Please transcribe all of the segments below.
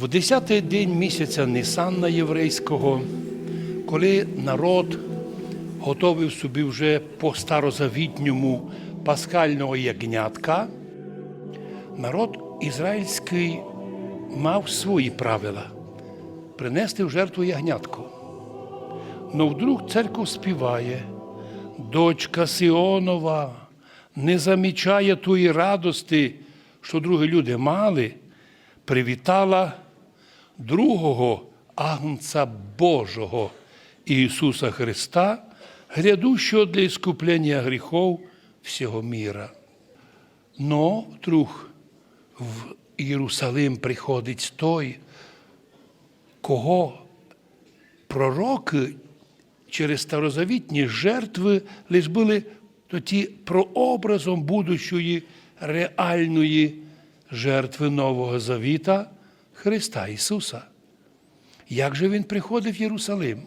В десятий день місяця Нисанна єврейського, коли народ готовив собі вже по старозавітньому пасхального ягнятка, народ ізраїльський мав свої правила принести в жертву ягнятку. Но вдруг церква співає, дочка Сіонова не замічає тої радости, що другі люди мали, привітала другого Агнца Божого Ісуса Христа, грядущого для іскуплення гріхов всього міра. Но вдруг в Єрусалим приходить той, кого пророки через старозавітні жертви лише були тоді прообразом будущої реальної жертви Нового Завіта Христа Ісуса. Як же Він приходив в Єрусалим?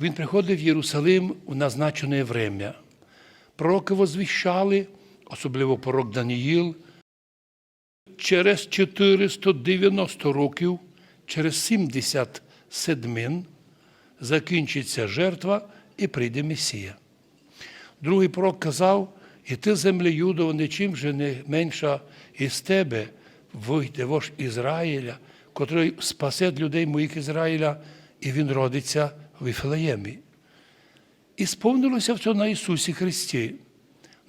Він приходив в Єрусалим в назначене время. Пророки возвіщали, особливо пророк Даніїл, через 490 років, через 70 седмин закінчиться жертва і прийде Месія. Другий пророк казав, і ти, землі Юдова, нічим же не менша із тебе, вийде вож Ізраїля, котрий спасе людей моїх Ізраїля, і він родиться в Іфлеємі. І сповнилося все на Ісусі Христі.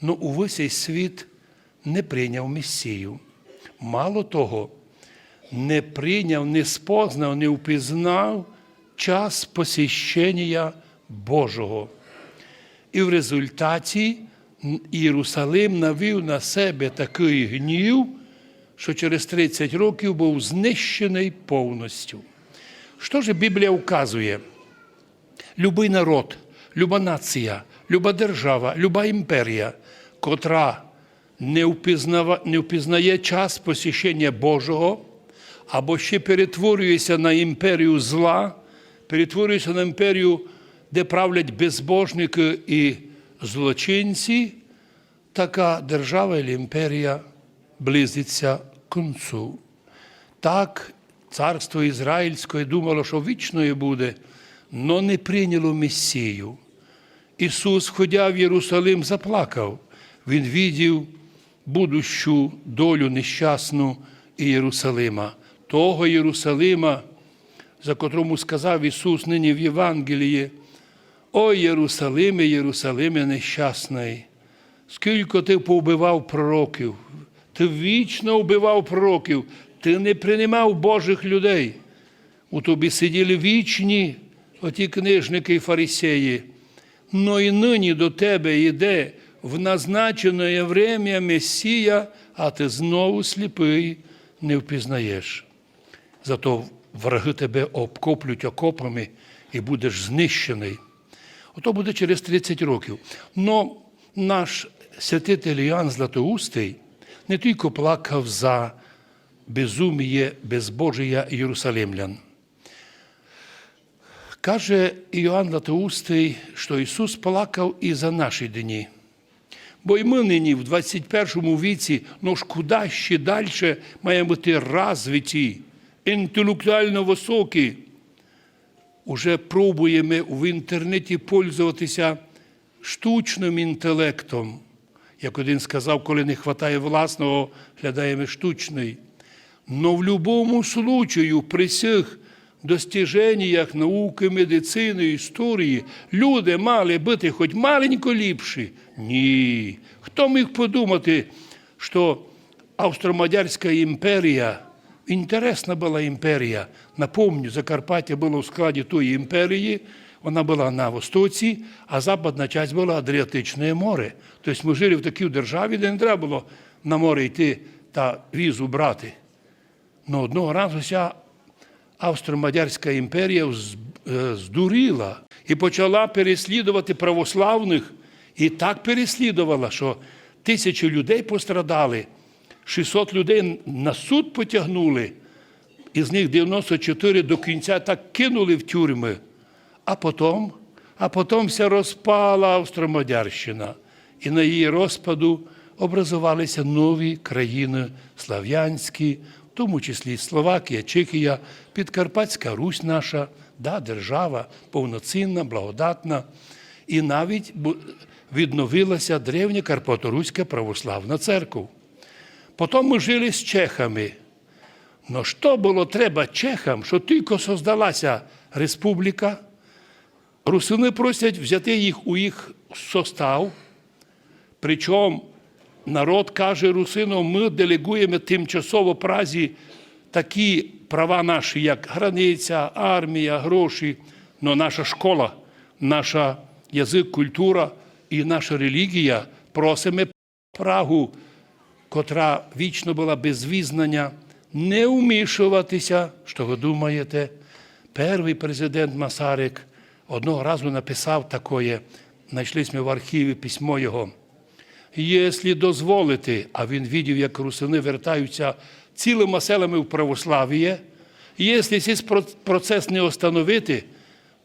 Ну, увесь світ не прийняв Месію. Мало того, не прийняв, не спознав, не впізнав час посіщення Божого. І в результаті Єрусалим навів на себе такий гнів, що через 30 років був знищений повністю. Що ж Біблія вказує? Любий народ, люба нація, люба держава, люба імперія, котра не, впізнава, не впізнає час посіщення Божого, або ще перетворюється на імперію зла, перетворюється на імперію, де правлять безбожники і злочинці, така держава і імперія близиться к концу. Так, царство Ізраїльське думало, що вічною буде, но не прийняло Месію. Ісус, ходя в Єрусалим, заплакав. Він відів будущу долю нещасну і Єрусалима, того Єрусалима, за котрому сказав Ісус нині в Євангелії, Ой, Єрусалиме, Єрусалиме нещасний, скільки ти повбивав пророків, ти вічно вбивав пророків, ти не приймав Божих людей. У тобі сиділи вічні оті книжники і фарисеї. Но і нині до тебе йде в назначене время Месія, а ти знову сліпий не впізнаєш. Зато враги тебе обкоплють окопами і будеш знищений. Ото буде через 30 років. Но наш святитель Іоанн Златоустий не тільки плакав за безуміє безбожія Єрусалимлян. Каже Іоанн Златоустий, що Ісус плакав і за наші дні. Бо й ми нині в 21 віці, ну ж куди ще далі маємо бути розвиті, інтелектуально високі. Уже пробуємо в інтернеті пользуватися штучним інтелектом. Як один сказав, коли не вистачає власного, глядаємо штучний. Но в будь-якому случаю при цих достіженнях науки, медицини, історії люди мали бути хоч маленько ліпші. Ні. Хто міг подумати, що Австро-Мадярська імперія, інтересна була імперія. Напомню, Закарпаття було в складі тої імперії, вона була на востоці, а западна частина була Адріатичне море. Тобто ми жили в такій державі, де не треба було на море йти та візу брати. Но одного разу вся Австро-Мадярська імперія е, здуріла і почала переслідувати православних, і так переслідувала, що тисячі людей пострадали, 600 людей на суд потягнули, із них 94 до кінця так кинули в тюрми. А потім, а потім вся розпала Австро-Мадярщина, і на її розпаду образувалися нові країни слав'янські, в тому числі Словакія, Чехія, Підкарпатська Русь наша, да, держава повноцінна, благодатна. І навіть відновилася древня Карпаторуська православна церква. Потім ми жили з чехами. Но що було треба чехам, що тільки создалася республіка, русини просять взяти їх у їх состав, причому народ каже русинам, ми делегуємо тимчасово Празі такі права наші, як границя, армія, гроші, но наша школа, наша язик, культура і наша релігія просимо Прагу, котра вічно була без визнання, не вмішуватися, що ви думаєте. Перший президент Масарик одного разу написав таке, знайшли ми в архіві письмо його. Якщо дозволити, а він видів, як русини вертаються цілими селами в православ'я, якщо цей процес не остановити,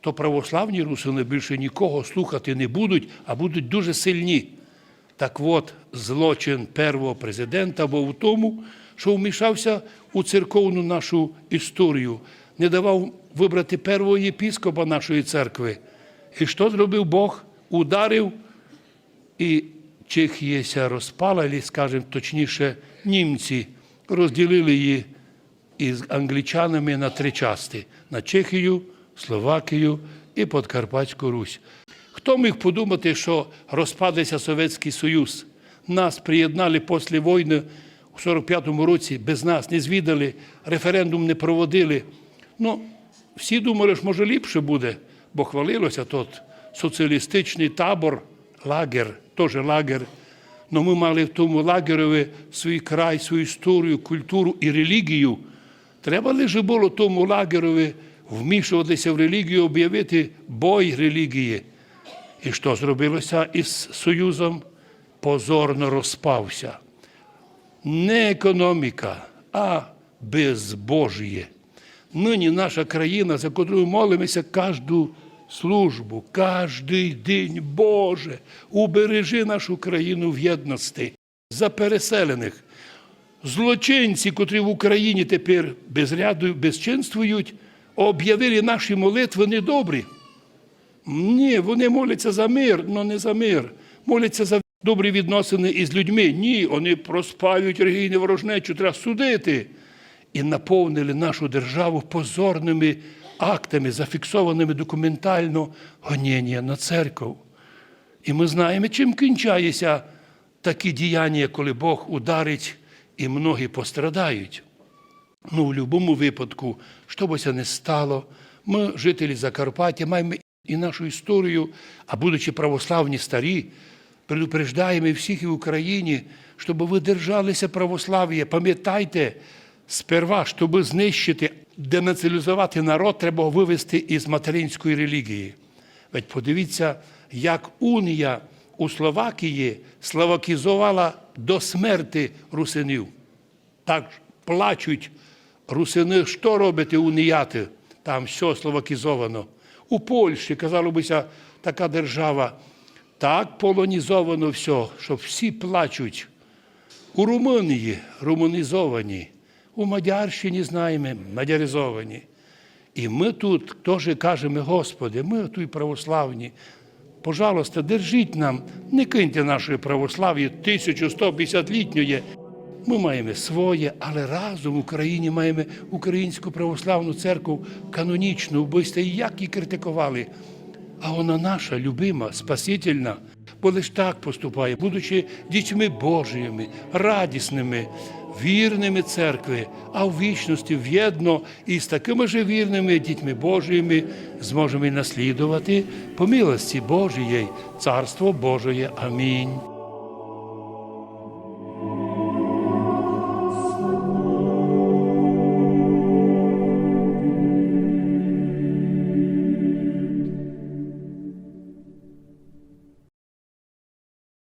то православні русини більше нікого слухати не будуть, а будуть дуже сильні. Так от, злочин першого президента був у тому, що вмішався у церковну нашу історію, не давав вибрати першого єпіскопа нашої церкви. І що зробив Бог? Ударив і Чехія розпала, скажімо точніше, німці розділили її із англічанами на три частини на Чехію, Словакію і Подкарпатську Русь. Хто міг подумати, що розпадеться Совєтський Союз? Нас приєднали після війни у 45-му році, без нас не звідали, референдум не проводили. Ну, всі думали, що може ліпше буде, бо хвалилося тут соціалістичний табор, лагер, теж лагер. Но ми мали в тому лагерові свій край, свою історію, культуру і релігію. Треба лише було тому лагерові вмішуватися в релігію, об'явити бой релігії. І що зробилося із Союзом? Позорно розпався. Не економіка, а безбожіє. Нині наша країна, за котрою молимося кожну службу, кожний день, Боже, убережи нашу країну в єдності за переселених. Злочинці, котрі в Україні тепер безряду безчинствують, об'явили наші молитви недобрі. Ні, вони моляться за мир, але не за мир. Моляться за добрі відносини із людьми. Ні, вони проспають релігійну ворожнечу, треба судити. І наповнили нашу державу позорними актами, зафіксованими документально гоніння на церкву. І ми знаємо, чим кінчаються такі діяння, коли Бог ударить і многі пострадають. Ну, в будь-якому випадку, що б це не стало, ми, жителі Закарпаття, маємо і нашу історію, а будучи православні старі, предупреждаємо всіх і в Україні, щоб ви держалися православ'я. Пам'ятайте, сперва, щоб знищити, денаціалізувати народ, треба вивести із материнської релігії. Ведь подивіться, як унія у Словакії словакізувала до смерти русинів. Так плачуть русини, що робите уніяти? Там все словакізовано. У Польщі, казало бися, така держава, так полонізовано все, що всі плачуть. У Румунії румунізовані, у Мадярщині знаємо, мадяризовані. І ми тут теж кажемо, Господи, ми тут православні. Пожалуйста, держіть нам, не киньте нашої православ'я 1150-літньої. Ми маємо своє, але разом в Україні маємо українську православну церкву канонічну, вбивство, і як її критикували. А вона наша любима, спасительна, бо лише так поступає, будучи дітьми Божіми, радісними, вірними церкви, а в вічності в'єдно і з такими же вірними дітьми Божіми зможемо наслідувати по милості Божієї, Царство Божої. Амінь.